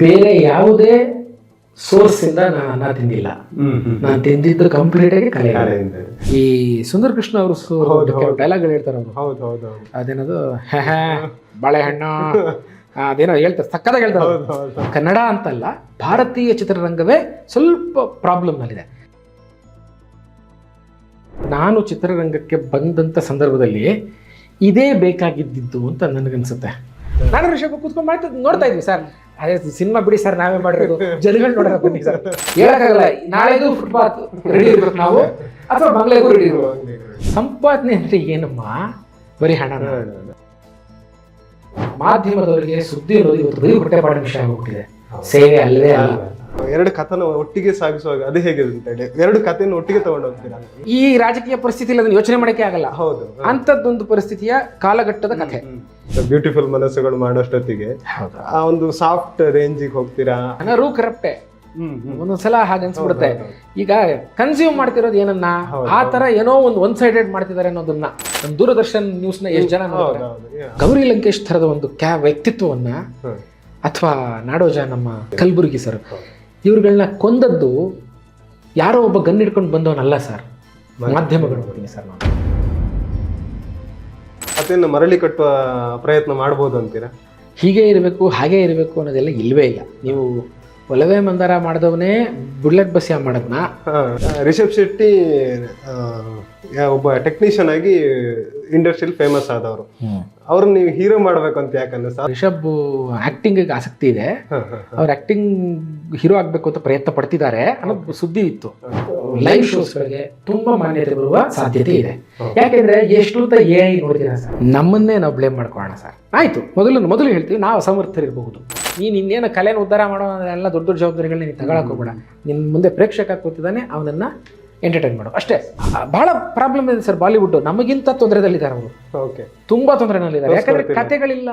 ಬೇರೆ ಯಾವುದೇ ಸೋರ್ಸ್ ಇಂದ ನಾನು ಅನ್ನ ತಿಂದಿಲ್ಲ. ನಾನು ತಿಂದಿದ್ದು ಕಂಪ್ಲೀಟ್ ಆಗಿ ಕಲೆ. ಈ ಸುಂದರ್ ಕೃಷ್ಣ ಅವರು ಡೈಲಾಗ್ ಡೈಲಾಗ್ಗಳು ಹೇಳ್ತಾರೆ ಅವರು. ಹೌದು ಹೌದು ಅದೇನದು? ಬಾಳೆಹಣ್ಣು. ಅದೇನೋ ಹೇಳ್ತಾರೆ ಸಕ್ಕದಾಗ ಹೇಳ್ತಾರೆ ಕನ್ನಡ ಅಂತಲ್ಲ ಭಾರತೀಯ ಚಿತ್ರರಂಗವೇ ಸ್ವಲ್ಪ ಪ್ರಾಬ್ಲಮ್ನಲ್ಲಿದೆ ನಾನು ಚಿತ್ರರಂಗಕ್ಕೆ ಬಂದಂಥ ಸಂದರ್ಭದಲ್ಲಿ ಇದೇ ಬೇಕಾಗಿದ್ದಿದ್ದು ಅಂತ ನನಗನ್ಸುತ್ತೆ. ನಾನು ಋಷಭ್ ಕೂತ್ಕೊಂಡು ಮಾಡ್ತಾ ನೋಡ್ತಾ ಇದ್ವಿ ಸರ್. ಅದೇ ಸಿನಿಮಾ ಬಿಡಿ ಸರ್, ನಾವೇ ಮಾಡಿರೋದು. ಜನಗಳು ನೋಡೋಣ ಬನ್ನಿ ಸರ್. ಹೇಳಕ್ಕಾಗಲ್ಲ, ನಾಳೆದು ಫುಟ್ಪಾತ್ ರೆಡಿ ಇರ್ಬೇಕು ನಾವು. ಅಥವಾ ಬಂಗ್ಲೆಗೂ ರೆಡಿ ಇರ್ಬೇಕು. ಸಂಪಾದನೆ ಅಂದ್ರೆ ಏನಮ್ಮ? ಬರೀ ಹಣ ಮಾಧ್ಯಮದವರಿಗೆ ಸುದ್ದಿ ಅನ್ನೋದು ಇವತ್ತು ಬರೀ ಹೊಟ್ಟೆಪಾಡಿನ ವಿಷಯ ಆಗೋಗ್ಬಿಟ್ಟಿದೆ ಸೇವೆ ಅಲ್ಲದೆ ಅಲ್ಲ. ಎರಡು ಕಥನ ಒಟ್ಟಿಗೆ ಸಾಗಿಸುವಾಗ ಅದು ಹೇಗೆ ಅಂತ ಹೇಳಿ. ಎರಡು ಕಥೆಯನ್ನು ಒಟ್ಟಿಗೆ ತಗೊಂಡು ಹೋಗ್ತೀರಾ? ಈ ರಾಜಕೀಯ ಪರಿಸ್ಥಿತಿಯಲ್ಲಿ ಅದನ್ನು ಯೋಚನೆ ಮಾಡಕ್ಕೆ ಆಗಲ್ಲ. ಹೌದು ಅಂಥದ್ದೊಂದು ಪರಿಸ್ಥಿತಿಯ ಕಾಲಘಟ್ಟದ ಕಥೆ. ಬ್ಯೂಟಿಫುಲ್ ಮನಸ್ಸುಗಳು ಮಾಡೋಷ್ಟೊತ್ತಿಗೆ. ಆ ಒಂದು ಸಾಫ್ಟ್ ರೇಂಜಿಗೆ ಹೋಗ್ತೀರಾ? ಅನರು ಕರಪ್ಟೆ ಒಂದೊಂದ್ಸಲ ಹಾಗೆ ಅನ್ಸ್ಬಿಡುತ್ತೆ. ಈಗ ಕನ್ಸ್ಯೂಮ್ ಮಾಡ್ತಿರೋದು ಏನನ್ನ? ಆ ತರ ಏನೋ ಒಂದು ಒನ್ ಸೈಡೆಡ್ ಮಾಡ್ತಿದ್ದಾರೆ ಅನ್ನೋದನ್ನ. ನಮ್ಮ ದೂರದರ್ಶನ್ ನ್ಯೂಸ್ನ ಎಷ್ಟು ಜನ ಗೌರಿ ಲಂಕೇಶ್ ತರದ ಒಂದು ಕ್ಯಾ ವ್ಯಕ್ತಿತ್ವವನ್ನ. ಅಥವಾ ನಾಡೋಜ ನಮ್ಮ ಕಲಬುರಗಿ ಸರ್ ಇವ್ರುಗಳನ್ನ ಕೊಂದದ್ದು ಯಾರೋ ಒಬ್ಬ ಗನ್ ಹಿಡ್ಕೊಂಡು ಬಂದವನಲ್ಲ ಸರ್. ಮಾಧ್ಯಮಗಳು ಸರ್ ನಾನು. ಅದನ್ನು ಮರಳಿ ಕಟ್ಟುವ ಪ್ರಯತ್ನ ಮಾಡ್ಬೋದು ಅಂತೀರಾ? ಹೀಗೆ ಇರಬೇಕು ಹಾಗೆ ಇರಬೇಕು ಅನ್ನೋದೆಲ್ಲ ಇಲ್ಲವೇ ಇಲ್ಲ. ನೀವು ಒಲವೇ ಮಂದಾರ ಮಾಡಿದವನೇ ಬುಲೆಟ್ ಬಸ್ ಯಾವ ರಿಷಬ್ ಶೆಟ್ಟಿ ಆ, ಯಾ- ಒಬ್ಬ ಟೆಕ್ನಿಷಿಯನ್ ಆಗಿ ಇಂಡಸ್ಟ್ರಿಯಲ್ಲಿ ಫೇಮಸ್ ಆದವರು. ಅವ್ರನ್ನ ನೀವು ಹೀರೋ ಮಾಡ್ಬೇಕು ಅಂತ ಯಾಕಂದ್ರೆ ಸರ್ ರಿಷಬ್ ಆಕ್ಟಿಂಗಿಗೆ ಆಸಕ್ತಿ ಇದೆ. ಅವ್ರ ಆಕ್ಟಿಂಗ್ ಹೀರೋ ಆಗ್ಬೇಕು ಅಂತ ಪ್ರಯತ್ನ ಪಡ್ತಿದ್ದಾರೆ ಅನ್ನೋದು ಸುದ್ದಿ ಇತ್ತು. ಲೈವ್ ಶೋಸ್ಗಳಿಗೆ ತುಂಬಾ ಮಾನ್ಯತೆ ಬರುವ ಸಾಧ್ಯತೆ ಇದೆ. ಯಾಕೆಂದ್ರೆ ಎಷ್ಟು ಅಂತ ಎ ಐ ನೋಡ್ತೀರಾ ಸರ್? ನಮ್ಮನ್ನೇ ನಾವು ಬ್ಲೇಮ್ ಮಾಡ್ಕೊಳ್ಳೋಣ ಸರ್. ಆಯ್ತು ಮೊದಲು ಮೊದಲು ಹೇಳ್ತೀವಿ ನಾವು ಅಸಮರ್ಥರಿರಬಹುದು. ನೀನು ಇನ್ನೇನು ಕಲೆನ ಉದ್ಧಾರ ಮಾಡೋ ಎಲ್ಲ ದೊಡ್ಡ ದೊಡ್ಡ ಜವಾಬ್ದಾರಿಗಳನ್ನ ನೀನು ತಗೊಳಕ್ ಹೋಗ್ಬೇಡ. ನಿನ್ನ ಮುಂದೆ ಪ್ರೇಕ್ಷಕ ಕೂತಿದ್ದಾನೆ ಅವನನ್ನು ಎಂಟರ್ಟೈನ್ ಮಾಡು. ಅಷ್ಟೇ. ಬಹಳ ಪ್ರಾಬ್ಲಮ್ ಇದೆ ಸರ್ ಬಾಲಿವುಡ್. ನಮಗಿಂತ ತೊಂದರೆದಲ್ಲಿದ್ದಾರೆ ಅವರು. ಓಕೆ ತುಂಬಾ ತೊಂದರೆನಲ್ಲಿದ್ದಾರೆ. ಯಾಕಂದ್ರೆ ಕತೆಗಳಿಲ್ಲ.